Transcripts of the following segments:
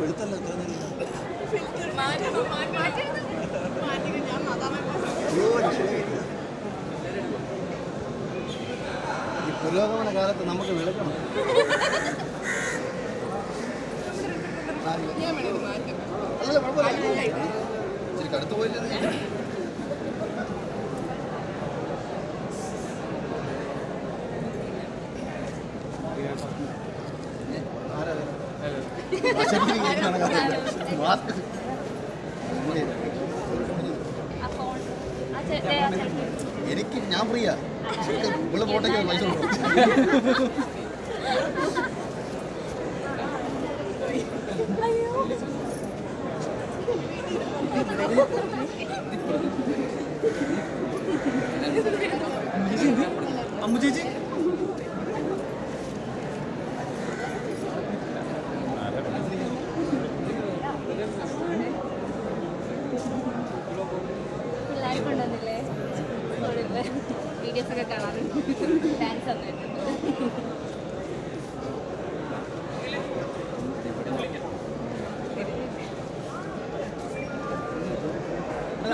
വെളുത്തല്ലോ എത്ര ഈ പുരോഗമന കാലത്ത് നമുക്ക് വെളുക്കണം. അല്ലല്ലോ കുഴപ്പമില്ല. ഇച്ചിരി കടുത്തു പോയില്ലേ എനിക്ക് ഞാൻ ഫ്രീയാ. ഇവിടെ പോട്ടേക്ക് പൈസ അമ്മു ചേച്ചി? കൊണ്ടുവന്നില്ലേ വീഡിയോസ് ഒക്കെ ഡാൻസ്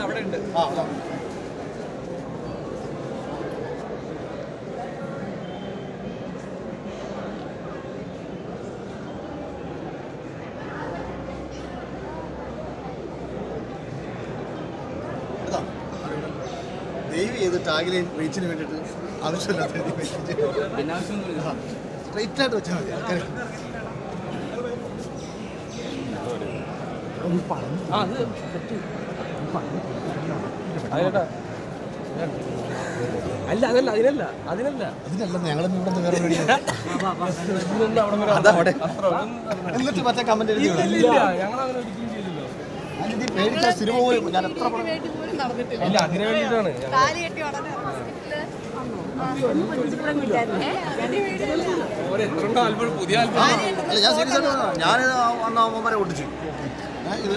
അവിടെ ഉണ്ട്. ആ ദയവ് ചെയ്ത് ടാഗിലൈൻ റീച്ചിന് വേണ്ടിയിട്ട് ആവശ്യമില്ലാത്ത സ്ട്രൈറ്റ് ആയിട്ട് വെച്ചാൽ മതി ആൾക്കാർ അല്ല അതല്ല അതിനല്ല അതിനല്ല. അതിനല്ല ഒന്നും എന്നിട്ട് മറ്റേ കമന്റ് എഴുതി ഞാനിത് പേടിച്ച സിനിമ പോലും ഞാൻ എത്ര പടം ഇല്ല അതിന് വേണ്ടിയിട്ടാണ്. ഓരോ എത്ര ആൽബം? പുതിയ ആൽബം അല്ല ഞാൻ സീരിയസ് ആയിട്ട് പറഞ്ഞതാ. ഞാൻ അന്ന് അവന്മാരെ ഒട്ടിച്ചു ഞാൻ ഇത്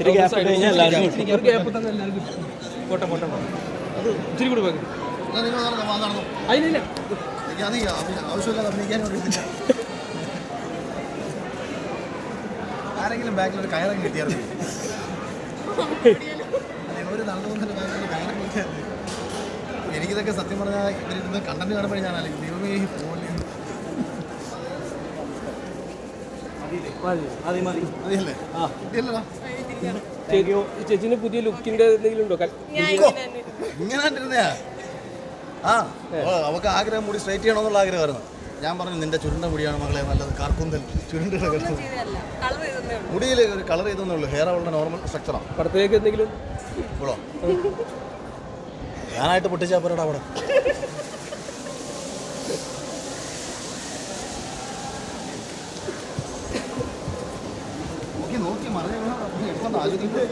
ഒരു ഗ്യാപ്പ് തന്നെ എല്ലാവർക്കും കിട്ടും. പോട്ടെ പോട്ടെ പോട്ടെ. അത് ഇച്ചിരി കൂടി പോയി. നിങ്ങൾ നടന്നു വാ നടന്നു. അതിനില്ല എനിക്ക് അത് അഭി- ആവശ്യമില്ലാതെ അഭിനയിക്കാൻ ആരെങ്കിലും ബാക്കിൽ ഒരു കയറും കിട്ടിയായിരുന്നു. ഒരു നടന്നുകൊണ്ടിന്റെ ബാക്കിൽ ഒരു കയറങ്ങ് കിട്ടിയായിരുന്നു. എനിക്കിതൊക്കെ സത്യം പറഞ്ഞാൽ ഇവരിന്ന് കണ്ടന്റ് കാണുമ്പോൾ ഞാൻ അല്ലെങ്കിൽ ദൈവമേ പോലെ ചേച്ചിന് പുതിയ ലുക്കിന്റെ എന്തെങ്കിലും ഉണ്ടോ? ഇങ്ങനെ ആ അവ- അവൾക്ക് ആഗ്രഹം കൂടി സ്ട്രൈറ്റ് ചെയ്യണമെന്നുള്ള ആഗ്രഹമായിരുന്നു. ഞാൻ പറഞ്ഞു നിന്റെ ചുരുണ്ട മുടിയാണ് മകളെ നല്ലത് കാർക്കുന്തൽ. ചുരുണ്ട മുടിയിൽ ഒരു കളർ ചെയ്തേ ഉള്ളൂ. ഹെയർ അവളുടെ നോർമൽ സ്ട്രക്ചറാണ് പടത്തേക്ക് എന്തെങ്കിലും? ഇപ്പോഴോ ഞാനായിട്ട് പൊട്ടിച്ചാ പോരാടാ അവിടെ. നോക്കി നോക്കി ആലോചിക്കുമ്പോൾ